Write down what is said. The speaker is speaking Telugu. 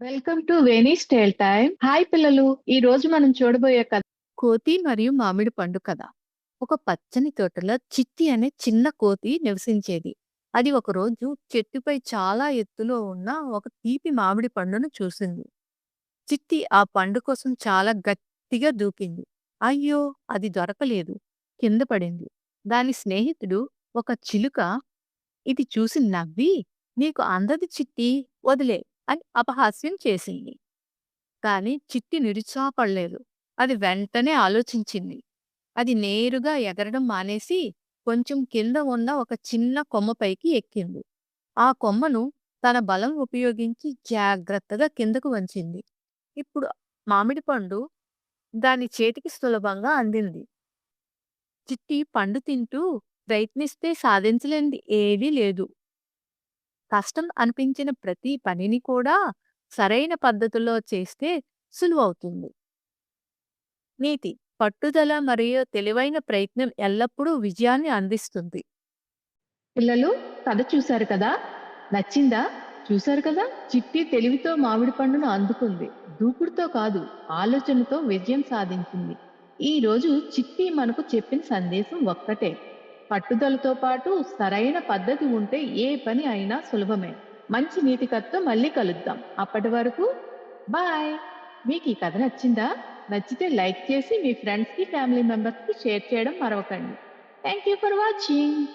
వెల్కమ్ టు వెనీ టేల్ టైమ్ హాయ్ పిల్లలు. ఈ రోజు మనం చూడబోయే కథ కోతి మరియు మామిడి పండు కథ. ఒక పచ్చని తోటలో చిట్టి అనే చిన్న కోతి నివసించేది. అది ఒకరోజు చెట్టుపై చాలా ఎత్తులో ఉన్న ఒక తీపి మామిడి పండును చూసింది. చిట్టి ఆ పండు కోసం చాలా గట్టిగా దూకింది. అయ్యో అది దొరకలేదు. కింద పడింది. దాని స్నేహితుడు ఒక చిలుక ఇది చూసి నవ్వి నీకు అందది చిట్టి వదిలే. అని అపహాస్యం చేసింది. కాని చిట్టి నిరుత్సాహపడలేదు. అది వెంటనే ఆలోచించింది. అది నేరుగా ఎగరడం మానేసి కొంచెం కింద ఉన్న ఒక చిన్న కొమ్మపైకి ఎక్కింది. ఆ కొమ్మను తన బలం ఉపయోగించి జాగ్రత్తగా కిందకు వంచింది. ఇప్పుడు మామిడి పండు దాని చేతికి సులభంగా అందింది. చిట్టి పండు తింటూ ప్రయత్నిస్తే సాధించలేనిది ఏదీ లేదు. కష్టం అనిపించిన ప్రతి పనిని కూడా సరైన పద్ధతిలో చేస్తే సులువవుతుంది. నీతి పట్టుదల మరియు తెలివైన ప్రయత్నం ఎల్లప్పుడూ విజయాన్ని అందిస్తుంది. పిల్లలు కథ చూశారు కదా? నచ్చిందా? చూశారు కదా? చిట్టి తెలివితో మామిడి పండును అందుకుంది. దూకుడుతో కాదు ఆలోచనతో విజయం సాధించింది. ఈ రోజు చిట్టి మనకు చెప్పిన సందేశం ఒక్కటే. పట్టుదలతో పాటు సరైన పద్ధతి ఉంటే ఏ పని అయినా సులభమే. మంచి నీతి కథతో మళ్ళీ కలుద్దాం. అప్పటి వరకు బాయ్. మీకు ఈ కథ నచ్చిందా? నచ్చితే లైక్ చేసి మీ ఫ్రెండ్స్కి ఫ్యామిలీ మెంబర్స్కి షేర్ చేయడం మరవకండి. Thank you for watching.